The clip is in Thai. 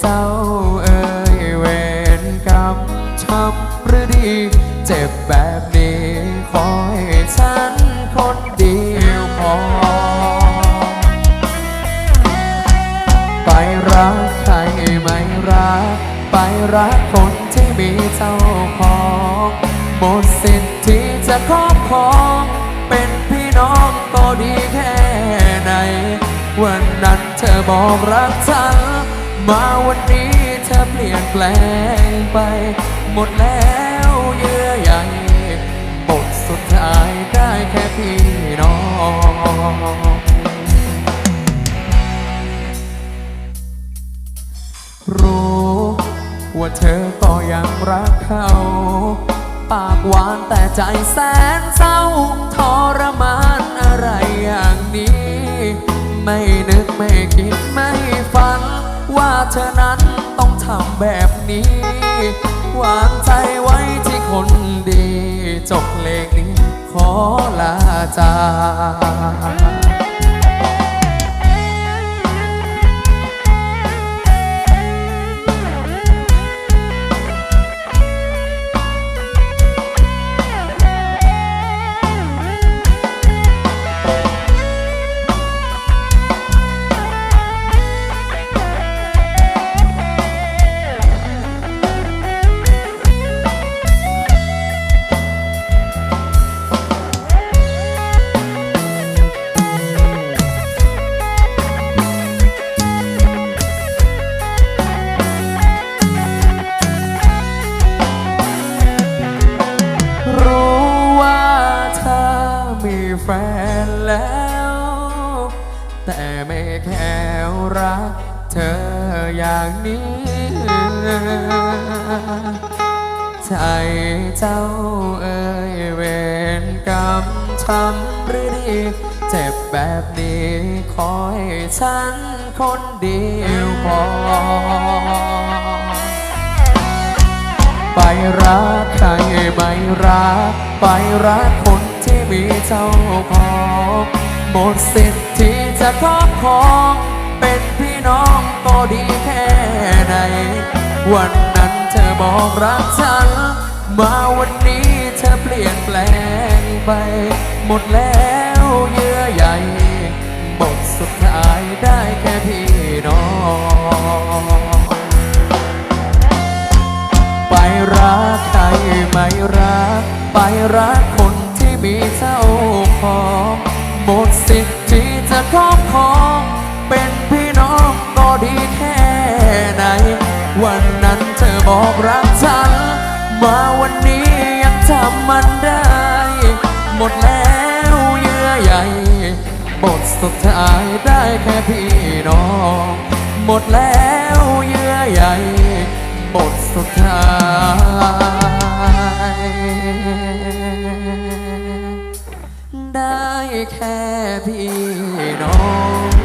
เจ้าเอ่ยเวรกรรมช้ำหรือดี เจ็บแบบนี้ขอให้ฉันคนเดียวพอ ไปรักใครไม่รัก ไปรักคนที่มีเจ้าของหมดสิทธิ์ที่จะครอบครองเป็นพี่น้องก็ดีแค่ไหน วันนั้นเธอบอกรักฉัน มาวันนี้เธอเปลี่ยนแปลงไป หมดแล้วเยื่อใยบทสุดท้ายได้แค่พี่น้องรู้ว่าเธอก็ยังรักเขา ปากหวานแต่ใจแสนเศร้าทรมานอะไรอย่างนี้ ไม่นึกไม่คิดไม่ ว่าเธอนั้นต้องทำแบบนี้วางใจไว้ที่คนดี จบเพลงนี้ขอลาจาก แล้ว แต่ไม่แค่รักเธออย่างนี้ ใจเจ้าเอ่ยเวรกรรมทำหรือดีเจ็บแบบนี้ขอให้ฉันคนเดียวพอ ไปรักใครไม่รัก ไปรักคน มีเจ้าของหมดสิทธิ์ที่จะครอบครองเป็นพี่น้องก็ดีแค่ไหน วันนั้นเธอบอกรักฉัน มาวันนี้เธอเปลี่ยนแปลงไป หมดแล้วเยื่อใยบทสุดท้ายได้แค่พี่ จ้าของหมดสิทธิ์ที่จะครอบครองเป็นพี่น้องก็ดีแค่ไหน วันนั้นเธอบอกรักฉัน มาวันนี้ยังจำมันได้ หมดแล้วเยื่อใยบทสุดท้ายได้แค่พี่น้อง หมดแล้วเยื่อใยบทสุดท้าย ได้แค่พี่น้อง